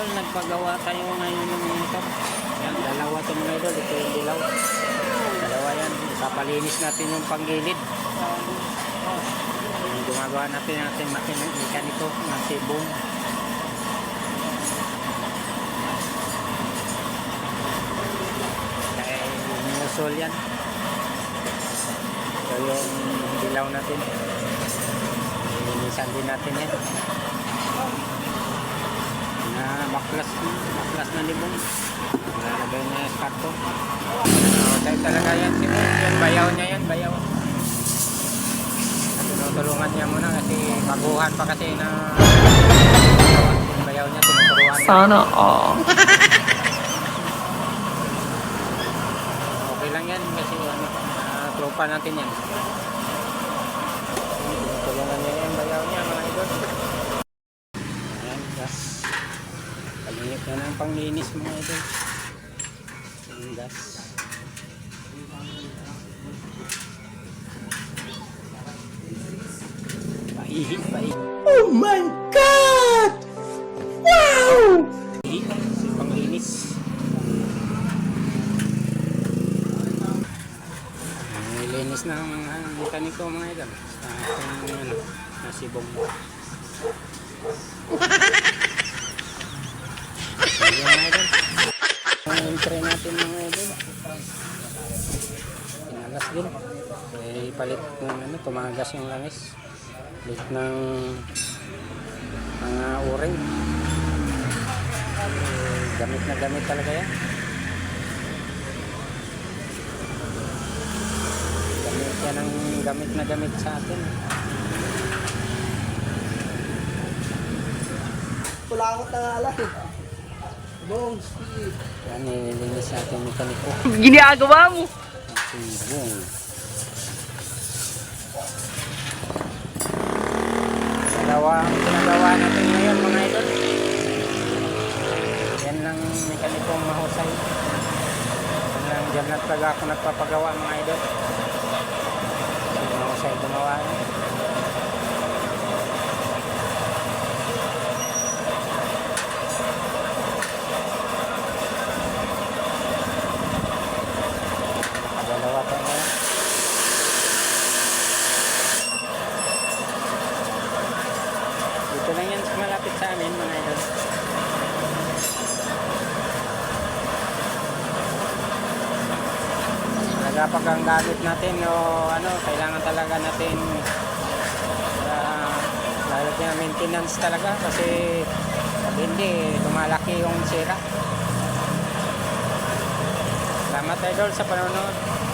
idol, nagpagawa tayo ngayon ng motor. Yan, dalawa to idol, ito yung dilaw. Dalawa yan, papalinis natin yung panggilid. Yung gumagawa natin natin makina, mekaniko, na sibong. Kaya minusol yan. Ito yung dilaw natin. Linisan din natin yan. Na baklas, baklas na libong. Lalagay na yung karton. Uh, tayo talaga yan si. Yan, bayaw niya yan, bayaw. Tinutulungan niya muna kasi baguhan pa kasi na bayaw niya, tinuturuan niya. Sana all. Okay lang yan kasi ano, uh, tropa natin yan. Tulungan niya yung bayaw niya mga idol. Ayan, gas. Kalinit na ng panglinis mga idol. Yung gas. Paihi, paihi. Oh my God! Wow! Panglinis. Nilinis ng mga mekaniko mga idol. Sa ating ano, nasibong. Sige mga idol. Entry natin mga idol. Pinalas din. Eh, palit ng ano, tumagas yung langis. Palit ng mga uring. Eh, gamit na gamit talaga yan. Gamit yan ang gamit na gamit sa atin. Kulangot na nga lang. Bong, speed. Yan, nililinis natin yung mekaniko. Ginagawa mo. Sibong. Dalawa ang ginagawa natin ngayon mga idol. Yan lang mekanikong mahusay. Yan lang dyan na talaga ako nagpapagawa mga idol. Mahusay gumawa. Nakadalawa pa ngayon. Dito lang yan sa malapit sa amin mga idol. Talaga pag ang gamit natin o ano, kailangan talaga natin uh, lalagyan ng maintenance talaga kasi hindi, tumalaki yung sira. Salamat idol sa panonood.